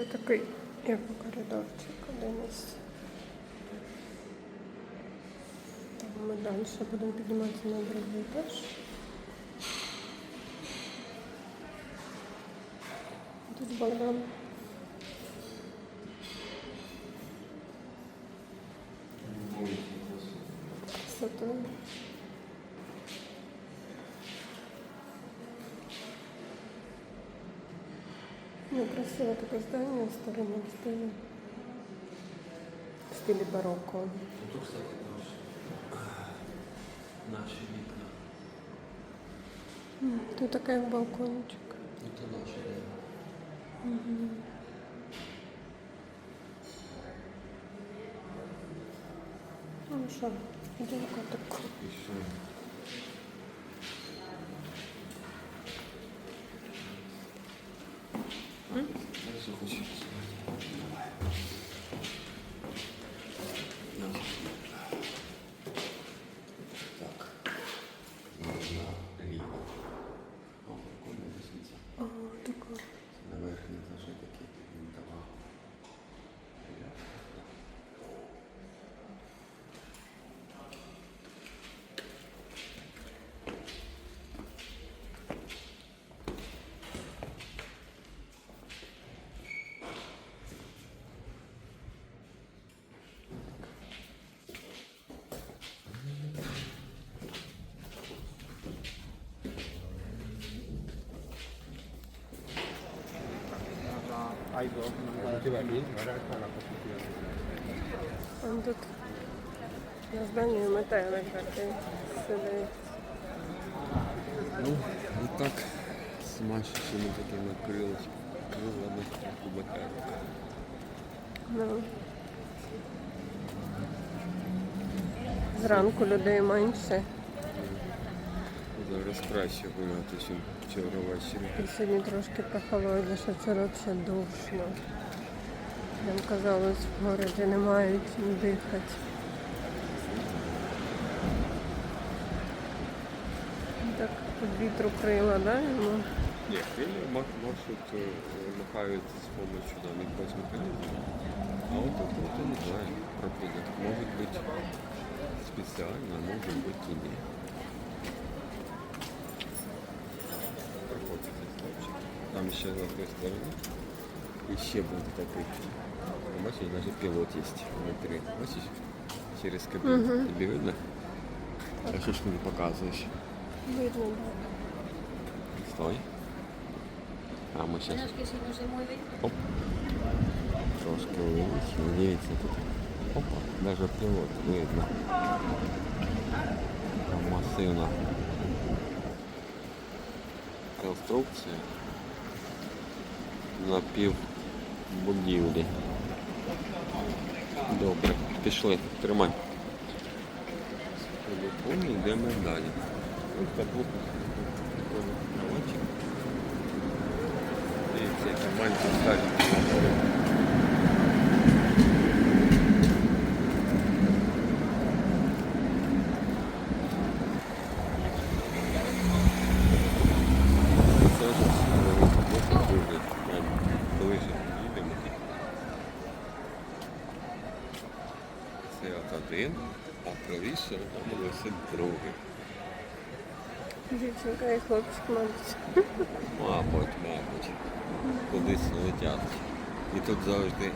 Це такий, як коридорчик один із. Там ми далі будемо підніматися на другий етаж. Тут Богдан. Красота. Ну, красивое такое здание старинном стиле. В стиле барокко. Тут, кстати, наши, наши вікна. Тут такая балкончик. Это наши, да. Ну що, йдемо котику. Еще. Там тут на зданні метелик такий сидить. Ну, і так з мачечими такими крилочками. Крилами кубаками. Ну. Зранку людей менше. Зараз краще гуляти, ніж вчора ввечері. Сьогодні трошки прохолодніше, вчора взагалі душно. Нам казалось, в городі не мають чим дихати. Так від вітру крила, да? йому? Ні, крилля ма- маршрут е, махають з допомогою якогось механізму. А от тут вот, не знаю, проходять. Може бути спеціально, а може бути і ні. Там ще на той стороні. І ще буде такий. Ну, Бачиш, навіть пілот є внутрі. Бачиш? Через кабіну. Тобі видно? А що ж ти не показуєш? Видно, да. Стой. А ми зараз Menos que si no se mueve, Оп. Трошки увеличили. Дивіться тут. Опа, даже пілот видно. Там масивна конструкція на пів будівлі. Добре, пішли, тримай. Телефон йдемо далі. Ось так от кроватчик. Дивіться, яка маленький сталь. Це ж досить дуже ближче їдемо. Це от один, а правіше там висить другий. Дівчинка і хлопчик, мабуть. Мабуть, мабуть. Кудись летять. І тут завжди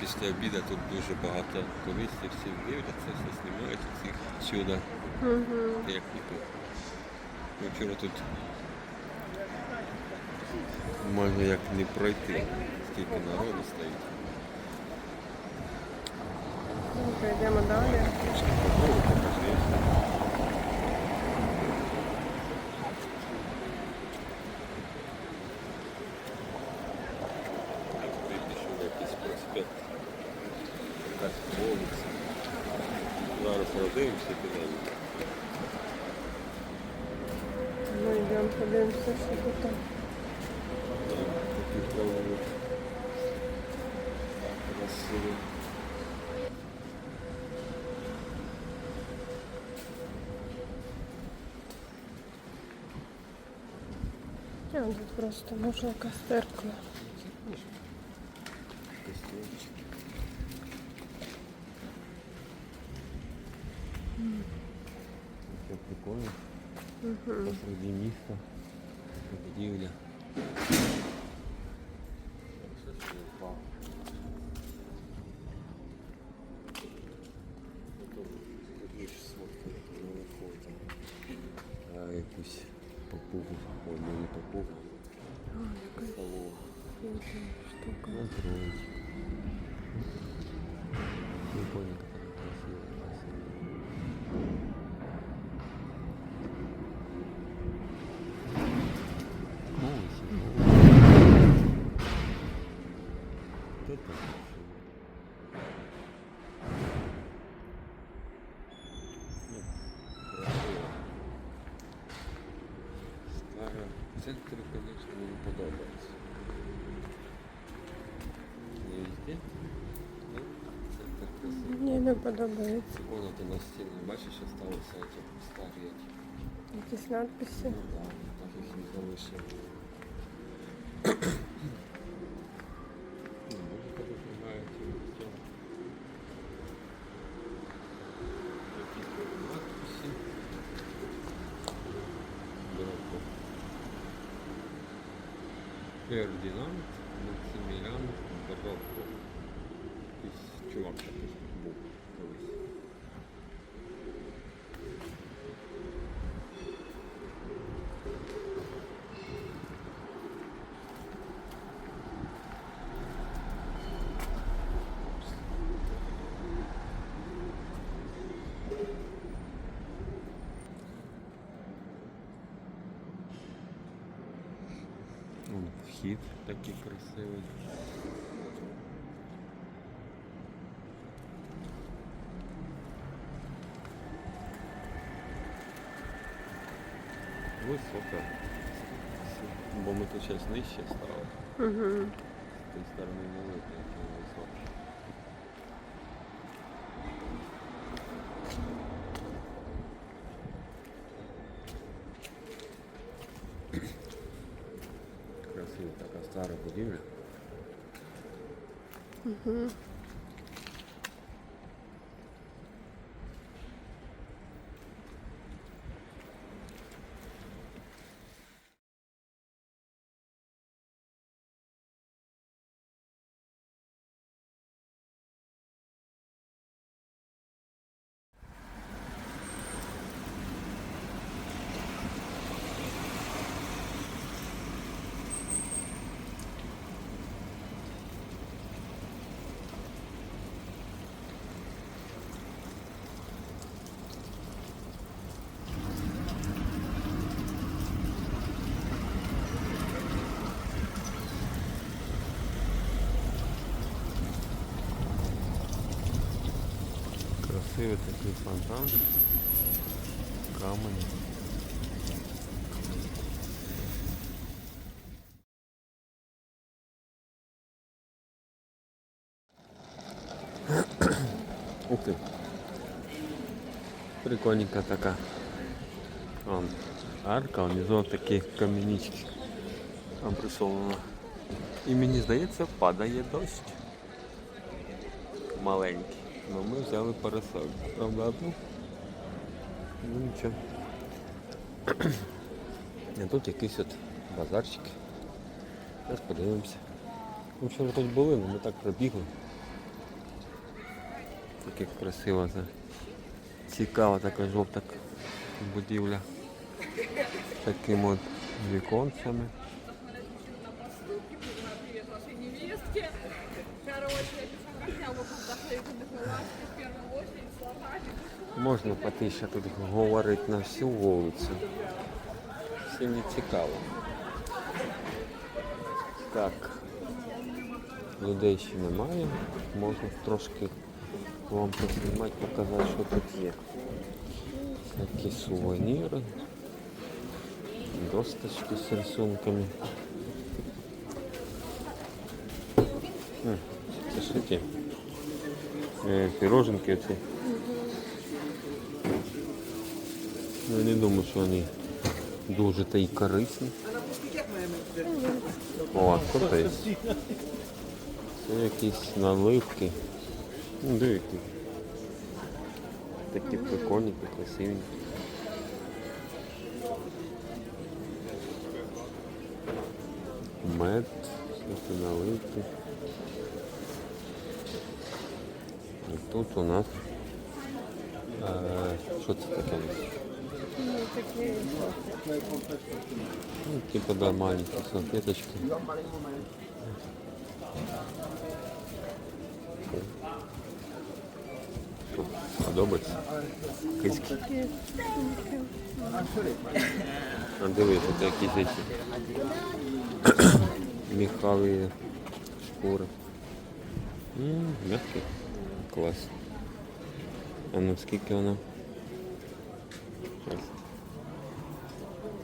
після обіду тут дуже багато туристів, всі дивляться, все знімають цих чудо техніку. Ну, Вчора тут майже як не пройти, стільки народу стоїть. Якась вулиця. Зараз продивимося підемо. Ми йдемо подивимося, що тут. А, тут просто може якась церква. Це книжка. костюмчики. Таке прикольно. Посреди міста. Будівля. подобається. Вон это на стене, бачиш, осталися эти старі эти. Якісь надписи. Ну да, так їх не залишили. Ну, музика допомагає цим людям. Якісь тут надписи. Барокко. Фердинанд, Максимілян, Барокко. Якийсь чувак такий Вхід такий красивий. Високо. Бо ми тут зараз нижче стали. Угу. З тієї сторони не видно, Красивий такий фонтан. Камені. Ух ти. Прикольненька така. Вон арка, внизу такі камінічки обрисовано. І мені здається, падає дощ. Маленький. Ну ми взяли парасоль. Правда одну? Ну нічого. А тут якийсь от базарчик. Зараз подивимося. Ми вчора тут були, але ми так пробігли. Так як красиво це. Цікава така жовта будівля. Такими от віконцями. Короче, Можна піти ще тут говорити на всю вулицю. Всім не цікаво. Так. Людей ще немає. Можна трошки вам поснімати, показати, що тут є. Всякі сувеніри. Досточки з рисунками. Це ж е, Піроженки оці. Ну, Я не думаю, що вони дуже та й корисні. О, а є. Це якісь наливки. Ну. Такі прикольні, красиві. Мед, всякі наливки. тут у нас. Е, що це таке? Ну, такі Ну, типа да, маленькие салфеточки. Що, Подобається? Киськи. такі сумки. А дивись, це якісь ці міхові шкури. М, Мягкий. Клас. А ну скільки вона?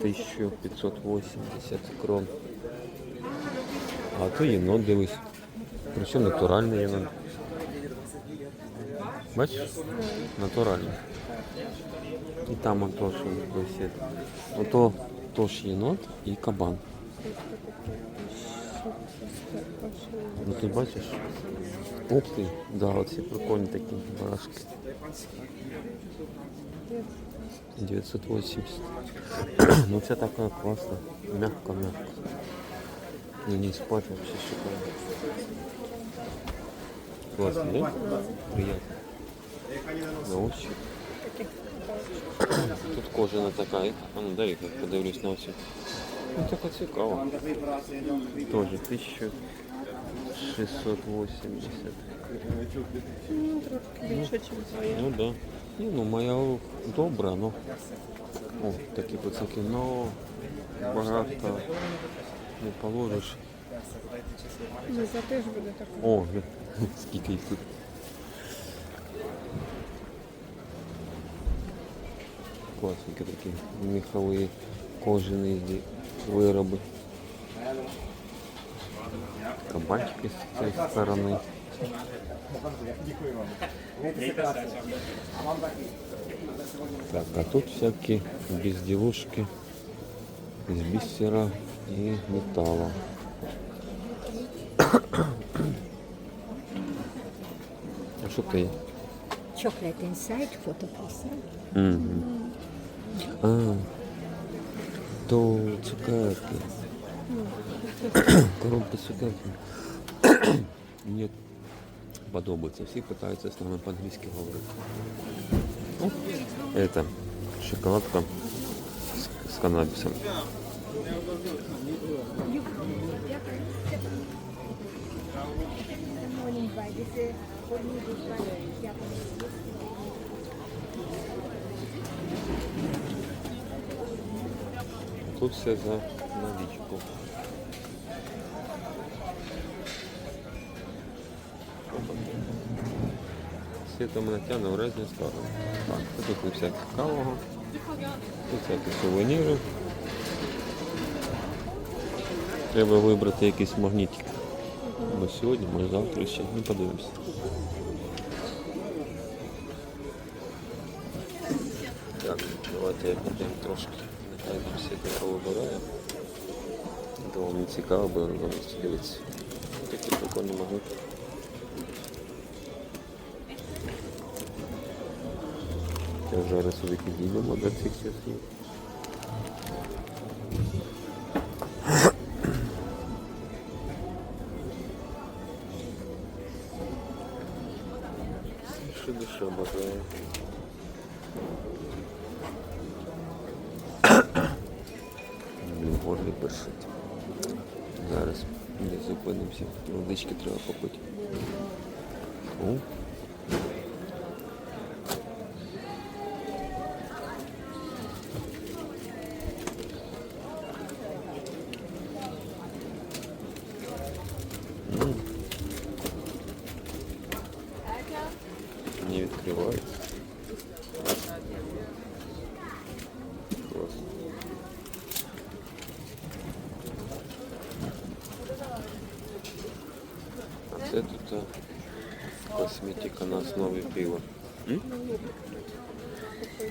1580 крон. А то єнот дивись. Причому натуральний єнот. Бачиш? Натуральний. І там он теж висить. Ото теж єнот і кабан. Ну ти бачиш? Ух ти, да, оці прикольні такі барашки. 980. ну це така класна. Мягко, мягко. Ну не спать вообще шикарно. Классно, да? Приятно. На ощупь. Тут кожана така. А ну дай я подивлюсь на оцю. Ну така цікава. Тоже 1680. Ну, трошки більше, ніж твоя. Ну да. Ні, ну моя добра, ну. О, такі пацаки, ну багато не положиш. Ну, за теж буде так. О, скільки їх тут. Класненькі такі міхові кожані вироби. Кабанчики з цієї сторони. Так, а тут всякие безделушки из бисера и металла. А что ты? Chocolate inside, photo person. Мгм. А, то цукерки. Коробка з цукерки. Мені подобається. Всі питаються з нами по-англійськи говорити. Ну, это шоколадка с, с каннабисом. Morning Тут все за наличку. Світом натягнув в різні сторони. Так, тут і всяке кавого, тут всякі сувеніри. Треба вибрати якийсь магнітик. Або сьогодні, може завтра ще. Ну подивимося. Так, давайте я підемо трошки. Вибирає. То вам не цікаво, бо вам дивиться. Такі прикольні магніти. Я зараз собі підійдемо до цих часів. Що душа бажає. Блін. Зараз не зупинимося. Водички треба попити. М. Не відкривається. Клас. А це тут а, косметика на М?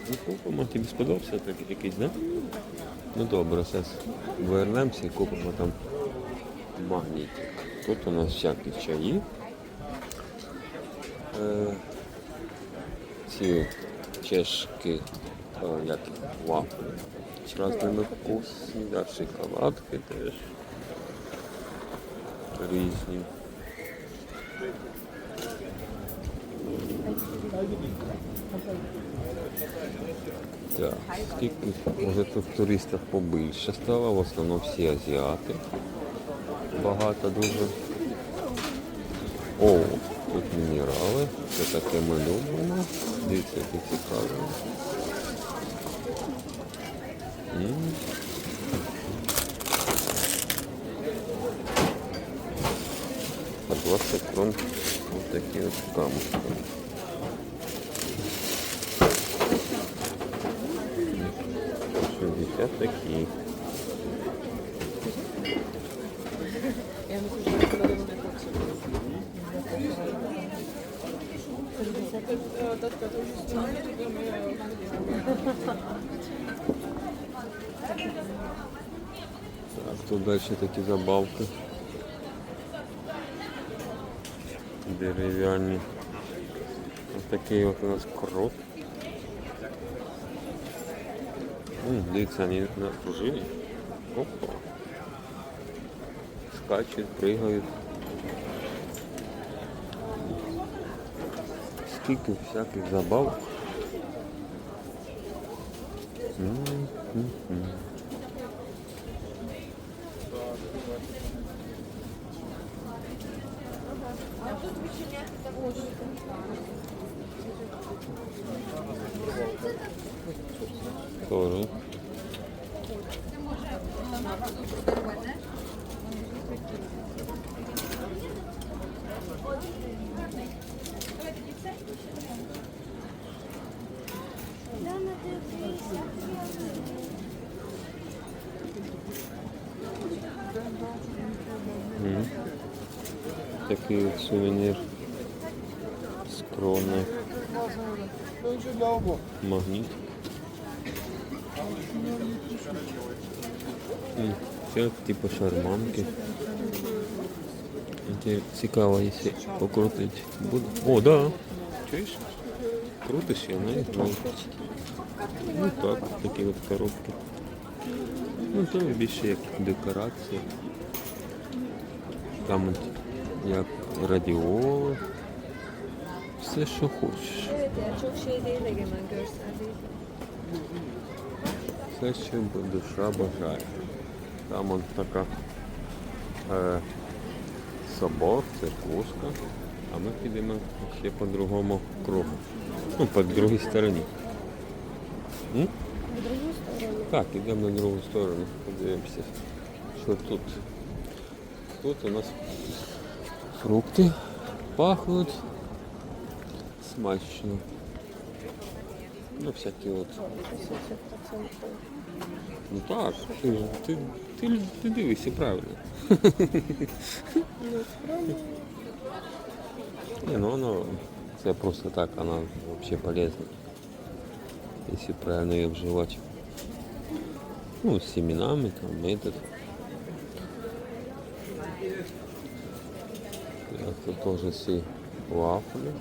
Ну, купимо, тобі сподобався так якийсь, да? Ну добре, зараз вернемося і купимо там магнітик. Тут у нас всякі чаї. Е, ці чешки, е, як вафлі. З різними вкусами, да, шоколадки теж різні. Так, скільки може тут туристів побільше стало, в основному всі азіати. Багато дуже. О, тут мінерали. Це таке ми любимо. Дивіться, які цікаві. По 20 крон вот такие вот камушки. Шестьдесят такие. Так, тут дальше такі забавки. Дерев'яні. Ось такий от у нас крот. М, Дивіться, вони на пружині. Опа. Скачуть, пригають. Скільки всяких забавок. М-м-м. Тоже. М. Такий от сувенір скромний. Магніт. Це типу шарманки. Цікаво, якщо покрутити буде. О, да. Чуєш? Крутиш і вона грає. Ну так, такі от коробки. Ну то більше як декорація. Там от як радіола. Все, що хочеш. Все, що душа бажає. Там от така е, собор, церквушка, а ми підемо ще по другому кругу. Ну, по другій стороні. М? Так, йдемо на другу сторону, подивимося, що тут. Тут у нас фрукти пахнуть смачно. Ну, всякі от 80%. Ну так, ти, ж- ти, ти, ти правильно. Не, ну воно, це просто так, вона взагалі полезна. Если правильно ее вживать. Ну, с семенами, там, этот. Тут тоже все вафли.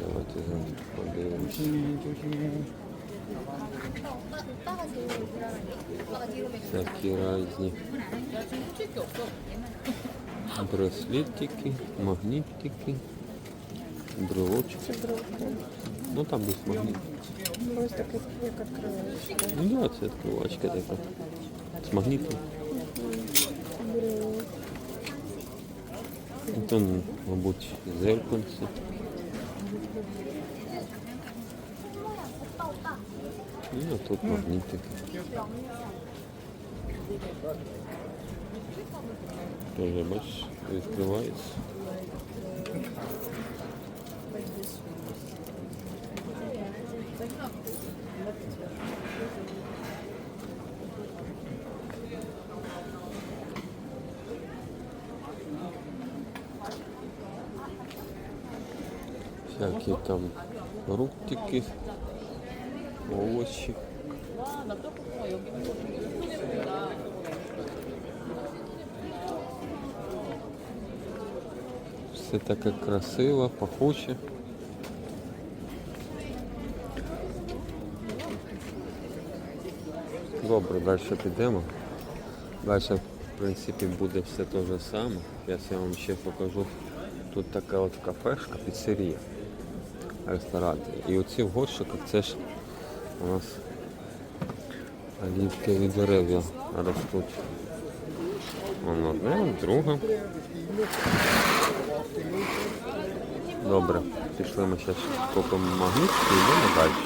Давайте подивимось. Всякі різні браслетики, магнітики, брелочки. Це бровки. Ну там десь магніт. Ось такий, як відкриваєш. Ну да, це відкривачка така. З магнітом. Тут, мабуть, зеркальце. Ну, а тут магнітик. Тоже, бачиш, відкривається. Всякі там руктики, овощи. Все таке красиво, пахуче. Добре, далі підемо. Далі, в принципі, буде все те ж саме. Зараз я вам ще покажу. Тут така от кафешка, піцерія, ресторан. І оці в горщиках це ж у нас олівкові дерев'я ростуть. Вон одне, друге. Добре, пішли ми зараз купимо магнітки і йдемо далі.